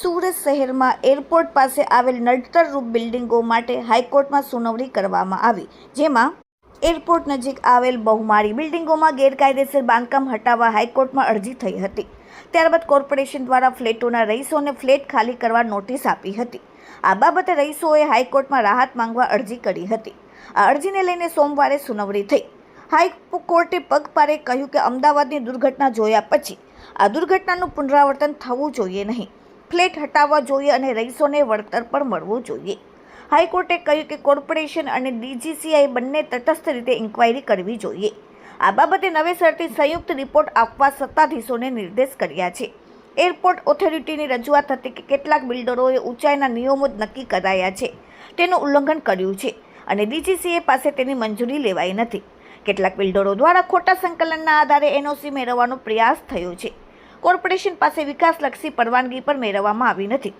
સુરત શહેરમાં એરપોર્ટ પાસે આવેલ નડતરરૂપ બિલ્ડિંગો માટે હાઈકોર્ટમાં સુનાવણી કરવામાં આવી, જેમાં એરપોર્ટ નજીક આવેલ બહુમાળી બિલ્ડિંગોમાં ગેરકાયદેસર બાંધકામ હટાવવા હાઈકોર્ટમાં અરજી થઈ હતી. ત્યારબાદ કોર્પોરેશન દ્વારા ફ્લેટોના રહીશોને ફ્લેટ ખાલી કરવા નોટિસ આપી હતી. આ બાબતે રહીશોએ હાઈકોર્ટમાં રાહત માંગવા અરજી કરી હતી. આ અરજીને લઈને સોમવારે સુનાવણી થઈ. હાઈકોર્ટે પગપારે કહ્યું કે અમદાવાદની દુર્ઘટના જોયા પછી આ દુર્ઘટનાનું પુનરાવર્તન થવું જોઈએ નહીં. ફ્લેટ હટાવવા જોઈએ અને રહીશોને વળતર પણ મળવું જોઈએ. હાઈકોર્ટે કહ્યું કે કોર્પોરેશન અને ડીજીસીઆઈ બંને તટસ્થ રીતે ઇન્ક્વાયરી કરવી જોઈએ. આ બાબતે નવેસરથી સંયુક્ત રિપોર્ટ આપવા સત્તાધીશોને નિર્દેશ કર્યા છે. એરપોર્ટ ઓથોરિટીની રજૂઆત હતી કે કેટલાક બિલ્ડરોએ ઊંચાઈના નિયમો જ નક્કી કરાયા છે. તેનું ઉલ્લંઘન કર્યું છે અને ડીજીસીએ પાસે તેની મંજૂરી લેવાઈ નથી. કેટલાક બિલ્ડરો દ્વારા ખોટા સંકલનના આધારે એનઓસી મેળવવાનો પ્રયાસ થયો છે. કોર્પોરેશન પાસે વિકાસલક્ષી પરવાનગી પણ મેળવવામાં આવી નથી.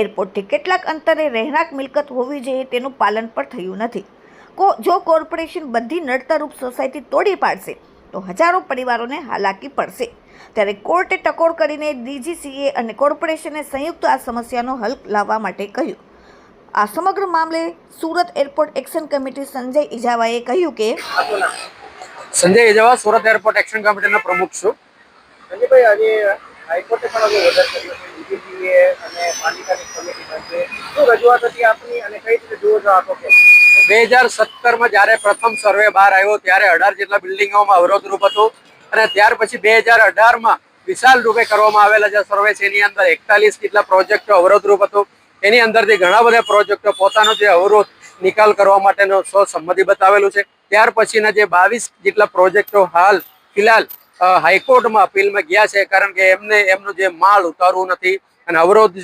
એરપોર્ટથી કેટલાક અંતરે રહેણાંક મિલકત હોવી જોઈએ તેનું પાલન પણ થયું નથી. કો જો કોર્પોરેશન બધી નડતરૂપ સોસાયટી તોડી પાડશે, તો હજારો પરિવારોને હાલાકી પડશે. ત્યારે કોર્ટે ટકોર કરીને ડીજીસીએ અને કોર્પોરેશને સંયુક્ત આ સમસ્યાનો હલ લાવવા માટે કહ્યું. આ સમગ્ર મામલે Surat airport action committee Sanjay ઇજાવાએ કહ્યું કે સંજય ઇજાવા સુરત એરપોર્ટ એક્શન કમિટીના પ્રમુખ છું. હાઈકોર્ટે પણ આજે ઓર્ડર કર્યો શું રજૂઆત હતી આપની અને કઈ રીતે જુઓ છો આખો બે હજાર સત્તરમાં જ્યારે પ્રથમ સર્વે બહાર આવ્યો, ત્યારે અઢાર જેટલા બિલ્ડિંગોમાં અવરોધરૂપ હતું અને ત્યાર પછી બે હજાર અઢારમાં વિશાલ રૂપે કરવામાં આવેલા જે સર્વે છે, એની અંદર એકતાલીસ જેટલા પ્રોજેક્ટો અવરોધરૂપ હતું. એની અંદરથી ઘણા બધા પ્રોજેક્ટો, પોતાનો જે અવરોધ નિકાલ કરવા માટેનો સો સંમતિ બતાવેલું છે. ત્યાર પછીના જે બાવીસ જેટલા પ્રોજેક્ટો હાલ, ફિલહાલ હાઈકોર્ટમાં અપીલમાં ગયા છે કારણ કે એમને એમનું જે માલ ઉતારવું નથી અને અવરોધ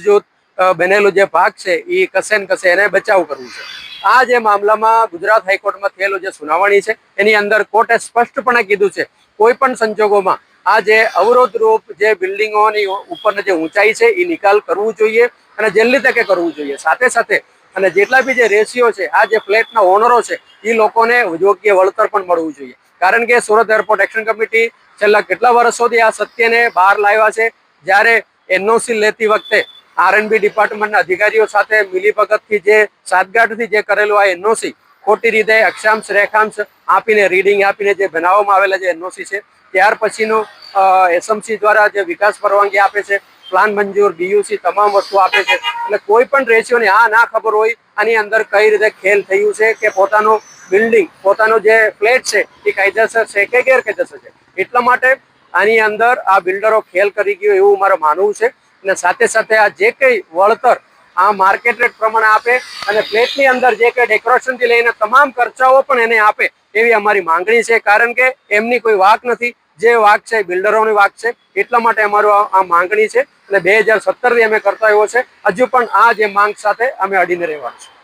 બનેલું જે ભાગ છે એ કસે ને કસે એને બચાવ કરવું છે. આ જે મામલામાં ગુજરાત હાઈકોર્ટમાં થયેલું જે સુનાવણી છે, એની અંદર કોર્ટે સ્પષ્ટપણે કીધું છે, કોઈ પણ સંજોગોમાં આ જે અવરોધરૂપ જે બિલ્ડિંગોની ઉપરની જે ઊંચાઈ છે એ નિકાલ કરવું જોઈએ અને જલ્દી તકે કરવું જોઈએ. સાથે સાથે અને જેટલા બી જે રેશિયો છે, આ જે ફ્લેટના ઓનરો છે એ લોકોને યોગ્ય વળતર પણ મળવું જોઈએ. કારણ કે સુરત એરપોર્ટ એક્શન કમિટી છેલ્લા કેટલા વર્ષોથી આ સત્યને બહાર લાવ્યા છે, જ્યારે એનઓસી લેતી વખતે આરએનબી ડિપાર્ટમેન્ટના અધિકારીઓ સાથે મિલીભગતથી જે સાતગાંઠથી જે કરેલું આ એનઓસી ખોટી રીતે અક્ષાંશ, રેખાંશ આપીને રીડિંગ આપીને જે બનાવવામાં આવેલા જે એનઓસી છે, ત્યાર પછીનું એસએમસી દ્વારા જે વિકાસ પરવાનગી આપે છે પ્લાન મંજૂર ડીયુસી તમામ વસ્તુ આપે છે. એટલે કોઈ પણ રેશિયોને આ ના ખબર હોય, આની અંદર કઈ રીતે ખેલ થયું છે કે પોતાનું બિલ્ડિંગ પોતાનો જે ફ્લેટ છે, એ કાયદેસર છે કે ગેરકાયદેસર છે. એટલા માટે આની અંદર આ બિલ્ડરો ખેલ કરી ગયો એવું મારે માનવું છે. અને સાથે સાથે આ જે કંઈ વળતર આ માર્કેટ રેટ પ્રમાણે આપે અને ફ્લેટની અંદર જે કંઈ ડેકોરેશનથી લઈને તમામ ખર્ચાઓ પણ એને આપે એવી અમારી માંગણી છે. કારણ કે એમની કોઈ વાક નથી. જે વાક છે બિલ્ડરોની વાક છે. એટલા માટે અમારું આ- આ માંગણી છે. અને બે હજાર સત્તરથી અમે કરતા આવ્યો છે. હજુ પણ આ જે માંગ સાથે અમે અડીને રહેવાનું છે.